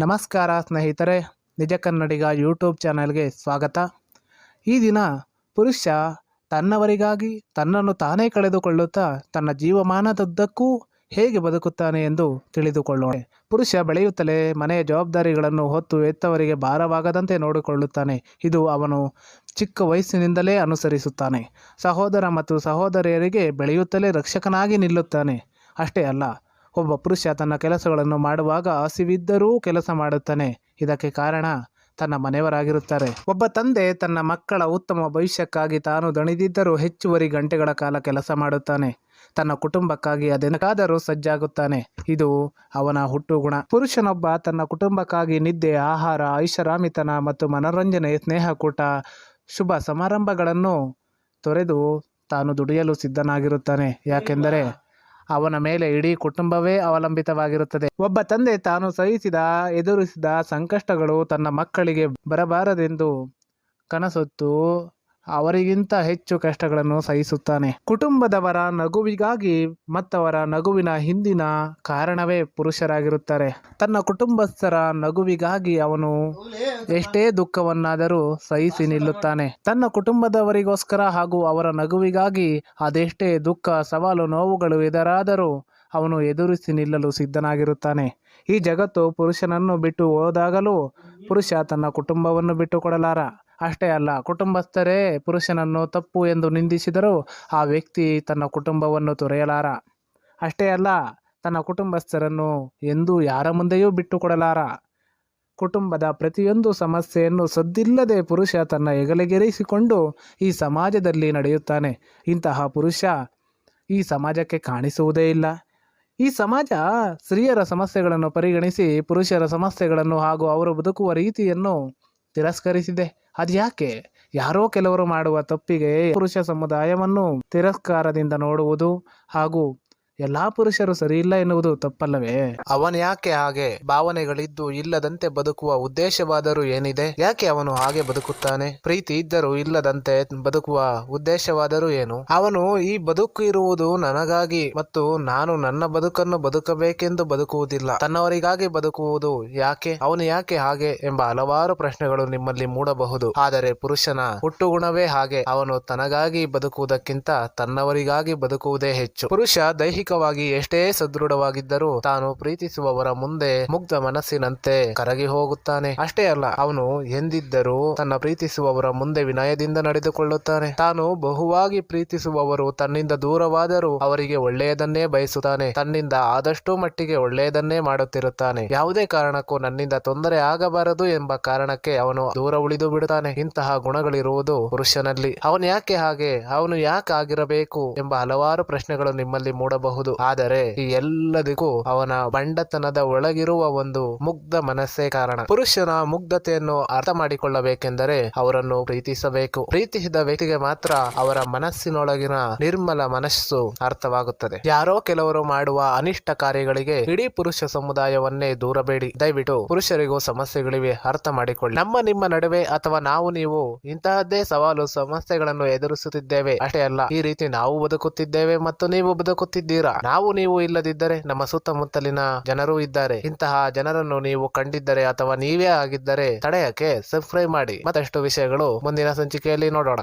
ನಮಸ್ಕಾರ ಸ್ನೇಹಿತರೆ, ನಿಜ ಕನ್ನಡಿಗ ಯೂಟ್ಯೂಬ್ ಚಾನಲ್ಗೆ ಸ್ವಾಗತ. ಈ ದಿನ ಪುರುಷ ತನ್ನವರಿಗಾಗಿ ತನ್ನನ್ನು ತಾನೇ ಕಳೆದುಕೊಳ್ಳುತ್ತಾ ತನ್ನ ಜೀವಮಾನದುದ್ದಕ್ಕೂ ಹೇಗೆ ಬದುಕುತ್ತಾನೆ ಎಂದು ತಿಳಿದುಕೊಳ್ಳೋಣ. ಪುರುಷ ಬೆಳೆಯುತ್ತಲೇ ಮನೆಯ ಜವಾಬ್ದಾರಿಗಳನ್ನು ಹೊತ್ತು ಎತ್ತವರಿಗೆ ಭಾರವಾಗದಂತೆ ನೋಡಿಕೊಳ್ಳುತ್ತಾನೆ. ಇದು ಅವನು ಚಿಕ್ಕ ವಯಸ್ಸಿನಿಂದಲೇ ಅನುಸರಿಸುತ್ತಾನೆ. ಸಹೋದರ ಮತ್ತು ಸಹೋದರಿಯರಿಗೆ ಬೆಳೆಯುತ್ತಲೇ ರಕ್ಷಕನಾಗಿ ನಿಲ್ಲುತ್ತಾನೆ. ಅಷ್ಟೇ ಅಲ್ಲ ಒಬ್ಬ ಪುರುಷ ತನ್ನ ಕೆಲಸಗಳನ್ನು ಮಾಡುವಾಗ ಹಸಿವಿದ್ದರೂ ಕೆಲಸ ಮಾಡುತ್ತಾನೆ. ಇದಕ್ಕೆ ಕಾರಣ ತನ್ನ ಮನೆಯವರಾಗಿರುತ್ತಾರೆ. ಒಬ್ಬ ತಂದೆ ತನ್ನ ಮಕ್ಕಳ ಉತ್ತಮ ಭವಿಷ್ಯಕ್ಕಾಗಿ ತಾನು ದಣಿದಿದ್ದರೂ ಹೆಚ್ಚುವರಿ ಗಂಟೆಗಳ ಕಾಲ ಕೆಲಸ ಮಾಡುತ್ತಾನೆ. ತನ್ನ ಕುಟುಂಬಕ್ಕಾಗಿ ಅದೆನಕಾದರೂ ಸಜ್ಜಾಗುತ್ತಾನೆ. ಇದು ಅವನ ಹುಟ್ಟುಗುಣ. ಪುರುಷನೊಬ್ಬ ತನ್ನ ಕುಟುಂಬಕ್ಕಾಗಿ ನಿದ್ದೆ, ಆಹಾರ, ಐಷಾರಾಮಿತನ ಮತ್ತು ಮನೋರಂಜನೆ, ಸ್ನೇಹಕೂಟ, ಶುಭ ಸಮಾರಂಭಗಳನ್ನು ತೊರೆದು ತಾನು ದುಡಿಯಲು ಸಿದ್ಧನಾಗಿರುತ್ತಾನೆ. ಯಾಕೆಂದರೆ ಅವನ ಮೇಲೆ ಇಡೀ ಕುಟುಂಬವೇ ಅವಲಂಬಿತವಾಗಿರುತ್ತದೆ. ಒಬ್ಬ ತಂದೆ ತಾನು ಸಹಿಸಿದ, ಎದುರಿಸಿದ ಸಂಕಷ್ಟಗಳು ತನ್ನ ಮಕ್ಕಳಿಗೆ ಬರಬಾರದೆಂದು ಕನಸೊತ್ತು ಅವರಿಗಿಂತ ಹೆಚ್ಚು ಕಷ್ಟಗಳನ್ನು ಸಹಿಸುತ್ತಾನೆ. ಕುಟುಂಬದವರ ನಗುವಿಗಾಗಿ ಮತ್ತವರ ನಗುವಿನ ಹಿಂದಿನ ಕಾರಣವೇ ಪುರುಷರಾಗಿರುತ್ತಾರೆ. ತನ್ನ ಕುಟುಂಬಸ್ಥರ ನಗುವಿಗಾಗಿ ಅವನು ಎಷ್ಟೇ ದುಃಖವನ್ನಾದರೂ ಸಹಿಸಿ ನಿಲ್ಲುತ್ತಾನೆ. ತನ್ನ ಕುಟುಂಬದವರಿಗೋಸ್ಕರ ಹಾಗೂ ಅವರ ನಗುವಿಗಾಗಿ ಅದೆಷ್ಟೇ ದುಃಖ, ಸವಾಲು, ನೋವುಗಳು ಎದುರಾದರೂ ಅವನು ಎದುರಿಸಿ ನಿಲ್ಲಲು ಸಿದ್ಧನಾಗಿರುತ್ತಾನೆ. ಈ ಜಗತ್ತು ಪುರುಷನನ್ನು ಬಿಟ್ಟು ಹೋದಾಗಲೂ ಪುರುಷ ತನ್ನ ಕುಟುಂಬವನ್ನು ಬಿಟ್ಟು ಕೊಡಲಾರ ಅಷ್ಟೇ ಅಲ್ಲ, ಕುಟುಂಬಸ್ಥರೇ ಪುರುಷನನ್ನು ತಪ್ಪು ಎಂದು ನಿಂದಿಸಿದರೂ ಆ ವ್ಯಕ್ತಿ ತನ್ನ ಕುಟುಂಬವನ್ನು ತೊರೆಯಲಾರ. ಅಷ್ಟೇ ಅಲ್ಲ, ತನ್ನ ಕುಟುಂಬಸ್ಥರನ್ನು ಎಂದೂ ಯಾರ ಮುಂದೆಯೂ ಬಿಟ್ಟುಕೊಡಲಾರ. ಕುಟುಂಬದ ಪ್ರತಿಯೊಂದು ಸಮಸ್ಯೆಯನ್ನು ಸದ್ದಿಲ್ಲದೆ ಪುರುಷ ತನ್ನ ಹೆಗಲಿಗೆರಿಸಿಕೊಂಡು ಈ ಸಮಾಜದಲ್ಲಿ ನಡೆಯುತ್ತಾನೆ. ಇಂತಹ ಪುರುಷ ಈ ಸಮಾಜಕ್ಕೆ ಕಾಣಿಸುವುದೇ ಇಲ್ಲ. ಈ ಸಮಾಜ ಸ್ತ್ರೀಯರ ಸಮಸ್ಯೆಗಳನ್ನು ಪರಿಗಣಿಸಿ ಪುರುಷರ ಸಮಸ್ಯೆಗಳನ್ನು ಹಾಗೂ ಅವರು ಬದುಕುವ ರೀತಿಯನ್ನು ತಿರಸ್ಕರಿಸಿದೆ. ಅದ್ಯಾಕೆ? ಯಾರೋ ಕೆಲವರು ಮಾಡುವ ತಪ್ಪಿಗೆ ಪುರುಷ ಸಮುದಾಯವನ್ನು ತಿರಸ್ಕಾರದಿಂದ ನೋಡುವುದು ಹಾಗೂ ಎಲ್ಲಾ ಪುರುಷರು ಸರಿಯಿಲ್ಲ ಎನ್ನುವುದು ತಪ್ಪಲ್ಲವೇ? ಅವನು ಯಾಕೆ ಹಾಗೆ ಭಾವನೆಗಳಿದ್ದು ಇಲ್ಲದಂತೆ ಬದುಕುವ ಉದ್ದೇಶವಾದರೂ ಏನಿದೆ? ಯಾಕೆ ಅವನು ಹಾಗೆ ಬದುಕುತ್ತಾನೆ? ಪ್ರೀತಿ ಇದ್ದರೂ ಇಲ್ಲದಂತೆ ಬದುಕುವ ಉದ್ದೇಶವಾದರೂ ಏನು? ಅವನು ಈ ಬದುಕು ಇರುವುದು ನನಗಾಗಿ ಮತ್ತು ನಾನು ನನ್ನ ಬದುಕನ್ನು ಬದುಕಬೇಕೆಂದು ಬದುಕುವುದಿಲ್ಲ. ತನ್ನವರಿಗಾಗಿ ಬದುಕುವುದು ಯಾಕೆ? ಅವನು ಯಾಕೆ ಹಾಗೆ ಎಂಬ ಹಲವಾರು ಪ್ರಶ್ನೆಗಳು ನಿಮ್ಮಲ್ಲಿ ಮೂಡಬಹುದು. ಆದರೆ ಪುರುಷನ ಹುಟ್ಟುಗುಣವೇ ಹಾಗೆ. ಅವನು ತನಗಾಗಿ ಬದುಕುವುದಕ್ಕಿಂತ ತನ್ನವರಿಗಾಗಿ ಬದುಕುವುದೇ ಹೆಚ್ಚು. ಪುರುಷ ದೈಹಿಕವಾಗಿ ಎಷ್ಟೇ ಸದೃಢವಾಗಿದ್ದರೂ ತಾನು ಪ್ರೀತಿಸುವವರ ಮುಂದೆ ಮುಗ್ಧ ಮನಸ್ಸಿನಂತೆ ಕರಗಿ ಹೋಗುತ್ತಾನೆ. ಅಷ್ಟೇ ಅಲ್ಲ, ಅವನು ಎಂದಿದ್ದರೂ ತನ್ನ ಪ್ರೀತಿಸುವವರ ಮುಂದೆ ವಿನಯದಿಂದ ನಡೆದುಕೊಳ್ಳುತ್ತಾನೆ. ತಾನು ಬಹುವಾಗಿ ಪ್ರೀತಿಸುವವರು ತನ್ನಿಂದ ದೂರವಾದರೂ ಅವರಿಗೆ ಒಳ್ಳೆಯದನ್ನೇ ಬಯಸುತ್ತಾನೆ. ತನ್ನಿಂದ ಆದಷ್ಟು ಮಟ್ಟಿಗೆ ಒಳ್ಳೆಯದನ್ನೇ ಮಾಡುತ್ತಿರುತ್ತಾನೆ. ಯಾವುದೇ ಕಾರಣಕ್ಕೂ ನನ್ನಿಂದ ತೊಂದರೆ ಆಗಬಾರದು ಎಂಬ ಕಾರಣಕ್ಕೆ ಅವನು ದೂರ ಉಳಿದು ಬಿಡುತ್ತಾನೆ. ಇಂತಹ ಗುಣಗಳಿರುವುದು ಪುರುಷನಲ್ಲಿ. ಅವನು ಯಾಕೆ ಹಾಗೆ? ಅವನು ಯಾಕೆ ಆಗಿರಬೇಕು ಎಂಬ ಹಲವಾರು ಪ್ರಶ್ನೆಗಳು ನಿಮ್ಮಲ್ಲಿ ಮೂಡಬಹುದು. ಆದರೆ ಈ ಎಲ್ಲದಕ್ಕೂ ಅವನ ಬಂಡತನದ ಒಳಗಿರುವ ಒಂದು ಮುಗ್ಧ ಮನಸ್ಸೇ ಕಾರಣ. ಪುರುಷನ ಮುಗ್ಧತೆಯನ್ನು ಅರ್ಥ ಮಾಡಿಕೊಳ್ಳಬೇಕೆಂದರೆ ಅವರನ್ನು ಪ್ರೀತಿಸಬೇಕು. ಪ್ರೀತಿಸಿದ ವ್ಯಕ್ತಿಗೆ ಮಾತ್ರ ಅವರ ಮನಸ್ಸಿನೊಳಗಿನ ನಿರ್ಮಲ ಮನಸ್ಸು ಅರ್ಥವಾಗುತ್ತದೆ. ಯಾರೋ ಕೆಲವರು ಮಾಡುವ ಅನಿಷ್ಟ ಕಾರ್ಯಗಳಿಗೆ ಇಡೀ ಪುರುಷ ಸಮುದಾಯವನ್ನೇ ದೂರಬೇಡಿ. ದಯವಿಟ್ಟು ಪುರುಷರಿಗೂ ಸಮಸ್ಯೆಗಳಿವೆ ಅರ್ಥ ಮಾಡಿಕೊಳ್ಳಿ. ನಮ್ಮ ನಿಮ್ಮ ನಡುವೆ ಅಥವಾ ನಾವು ನೀವು ಇಂತಹದ್ದೇ ಸವಾಲು, ಸಮಸ್ಯೆಗಳನ್ನು ಎದುರಿಸುತ್ತಿದ್ದೇವೆ. ಅಷ್ಟೇ ಅಲ್ಲ, ಈ ರೀತಿ ನಾವು ಬದುಕುತ್ತಿದ್ದೇವೆ ಮತ್ತು ನೀವು ಬದುಕುತ್ತಿದ್ದೀರಾ? ನಾವು ನೀವು ಇಲ್ಲದಿದ್ದರೆ ನಮ್ಮ ಸುತ್ತಮುತ್ತಲಿನ ಜನರು ಇದ್ದಾರೆ. ಇಂತಹ ಜನರನ್ನು ನೀವು ಕಂಡಿದ್ದರೆ ಅಥವಾ ನೀವೇ ಆಗಿದ್ದರೆ ತಡೆಯಕ್ಕೆ ಸಬ್ಸ್ಕ್ರೈಬ್ ಮಾಡಿ. ಮತ್ತಷ್ಟು ವಿಷಯಗಳು ಮುಂದಿನ ಸಂಚಿಕೆಯಲ್ಲಿ ನೋಡೋಣ.